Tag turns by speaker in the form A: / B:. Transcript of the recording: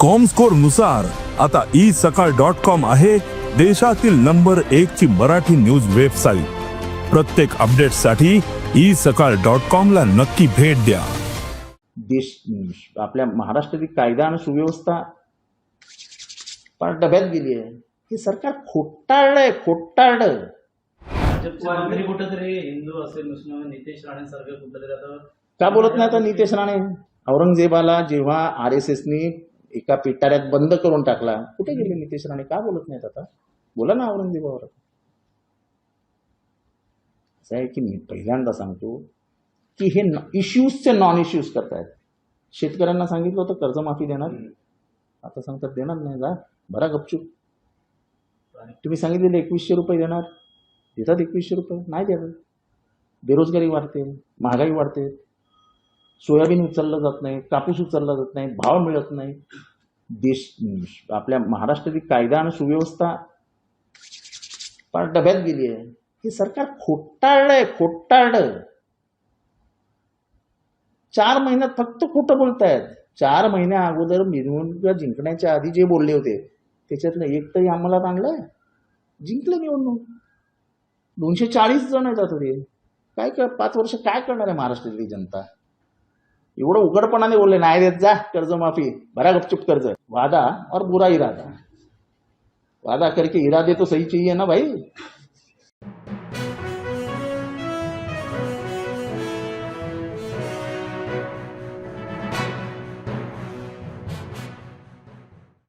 A: कॉमस्कोरनुसार आता E Sakal dot com आहे देशातील नंबर एक ची मराठी न्यूज वेबसाईट प्रत्येक अपडेटसाठी ई सकाळ डॉट कॉम ला नक्की भेट द्या.
B: देश आपल्या महाराष्ट्रातील कायदा आणि सुव्यवस्था फार डब्यात गेली आहे. हे सरकार खोटाळलंय खोटाळलं
C: मंत्री कुठेतरी हिंदू असेल मुस्लिम नितेश राणेंसारखे कुठेतरी आता
B: का बोलत नाही आता नितेश राणे? औरंगजेबाला जेव्हा आर एस एसनी एका पिटाऱ्यात बंद करून टाकला. कुठे गेले नितीश राणे? का बोलत नाहीत आता? बोला ना औरंगजेबावर. असं आहे की मी पहिल्यांदा सांगतो की हे इश्यूजचे नॉन इश्यूज करतायत. शेतकऱ्यांना सांगितलं होतं कर्जमाफी देणार. आता सांगतात देणार नाही जा. बरा गपचूप. तुम्ही सांगितलेले एकवीसशे रुपये देणार. देतात एकवीसशे रुपये. नाही देतात बेरोजगारी वाढते महागाई वाढते. सोयाबीन उचललं जात नाही कापूस उचलला जात नाही भाव मिळत नाही. देश आपल्या महाराष्ट्रातील कायदा आणि सुव्यवस्था फार डब्यात गेली आहे. हे सरकार खोटाळलंय खोटाळलं चार महिन्यात फक्त खोटं बोलतायत. चार महिन्या अगोदर निवडणुका जिंकण्याच्या आधी जे बोलले होते त्याच्यातलं एक तरी आम्हाला आणलंय जिंकलं निवडणूक. दोनशे चाळीस जण आहेत आता ते. काय कर पाच वर्ष काय करणार आहे महाराष्ट्रातली जनता? एवढं उघडपणाने बोलले नाही देत जा कर्जमाफी भरा गपचुप कर्ज. वादा और बुरा इरादा. वादा करके इरादे तो सही चाहिए ना भाई?